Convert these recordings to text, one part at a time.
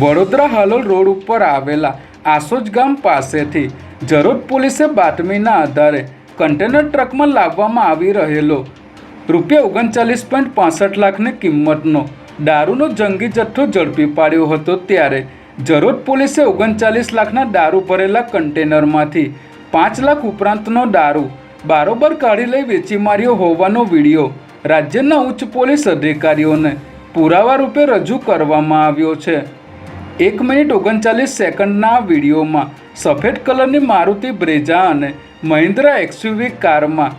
Vadodara Halol road ઉપર આવેલા આસોજ ગામ પાસેથી જરોદ પોલીસે બાતમીના આધારે કન્ટેનર ટ્રકમાં લાવવામાં આવી રહેલો રૂપિયા ઓગણચાલીસ પોઈન્ટ પાસઠ લાખની કિંમતનો દારૂનો જંગી જથ્થો ઝડપી પાડ્યો હતો ત્યારે જરોદ પોલીસે ઓગણચાલીસ લાખના દારૂ ભરેલા કન્ટેનરમાંથી પાંચ લાખ ઉપરાંતનો દારૂ બારોબર કાઢી લઈ વેચી માર્યો હોવાનો વીડિયો રાજ્યના ઉચ્ચ પોલીસ અધિકારીઓને પુરાવા રૂપે રજૂ કરવામાં આવ્યો છે. એક મિનિટ ઓગણચાલીસ સેકન્ડના વિડીયોમાં સફેદ કલરની મારુતિ બ્રેઝા અને મહિન્દ્રા એક્સયુવી કારમાં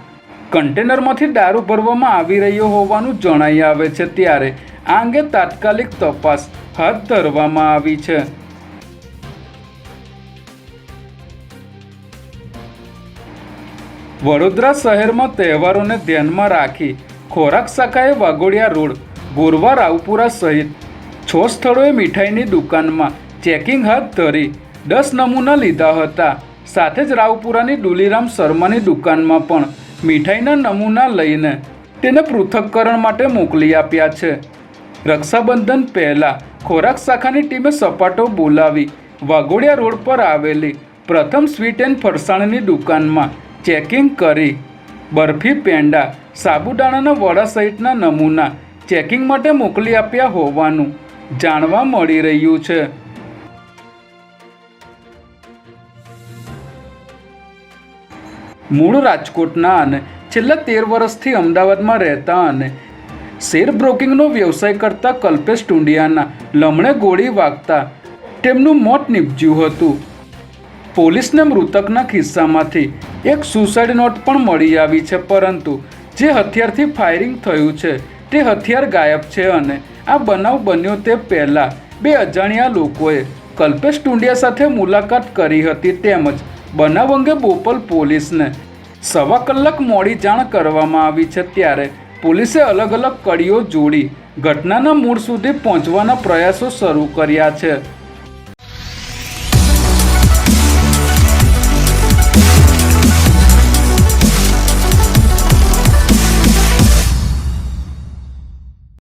કન્ટેનરમાંથી દારૂ ભરવામાં આવી રહ્યો હોવાનું જણાઈ આવે છે ત્યારે આ અંગે તાત્કાલિક તપાસ હાથ ધરવામાં આવી છે. વડોદરા શહેરમાં તહેવારોને ધ્યાનમાં રાખી ખોરાક શાખાએ વાઘોડિયા રોડ, ગોરવા, રાવપુરા સહિત છ સ્થળોએ મીઠાઈની દુકાનમાં ચેકિંગ હાથ ધરી દસ નમૂના લીધા હતા. સાથે જ રાવપુરાની ડુલીરામ શર્માની દુકાનમાં પણ મીઠાઈના નમૂના લઈને તેને પૃથક્કરણ માટે મોકલી આપ્યા છે. રક્ષાબંધન પહેલાં ખોરાક શાખાની ટીમે સપાટો બોલાવી વાઘોડિયા રોડ પર આવેલી પ્રથમ સ્વીટ એન્ડ ફરસાણની દુકાનમાં ચેકિંગ કરી. બરફી, પેંડા, સાબુદાણાના વડા સહિતના નમૂના ચેકિંગ માટે મોકલી આપ્યા હોવાનું જાણવા મળી રહ્યું છે. મૂળ રાજકોટના અને છેલ્લા તેર વર્ષથી અમદાવાદમાં રહેતા અને શેર બ્રોકિંગનો વ્યવસાય કરતા કલ્પેશ ટુંડિયાના લમણે ગોળી વાગતા તેમનું મોત નીપજ્યું હતું. પોલીસને મૃતકના ખિસ્સામાંથી એક સુસાઇડ નોટ પણ મળી આવી છે, પરંતુ જે હથિયારથી ફાયરિંગ થયું છે તે હથિયાર ગાયબ છે અને આ બનાવ બન્યો તે પહેલાં બે અજાણ્યા લોકોએ કલ્પેશ ટુંડિયા સાથે મુલાકાત કરી હતી તેમજ બનાવ અંગે બોપલ પોલીસને સવા કલાક મોડી જાણ કરવામાં આવી છે ત્યારે પોલીસે અલગ અલગ કડીઓ જોડી ઘટનાના મૂળ સુધી પહોંચવાના પ્રયાસો શરૂ કર્યા છે.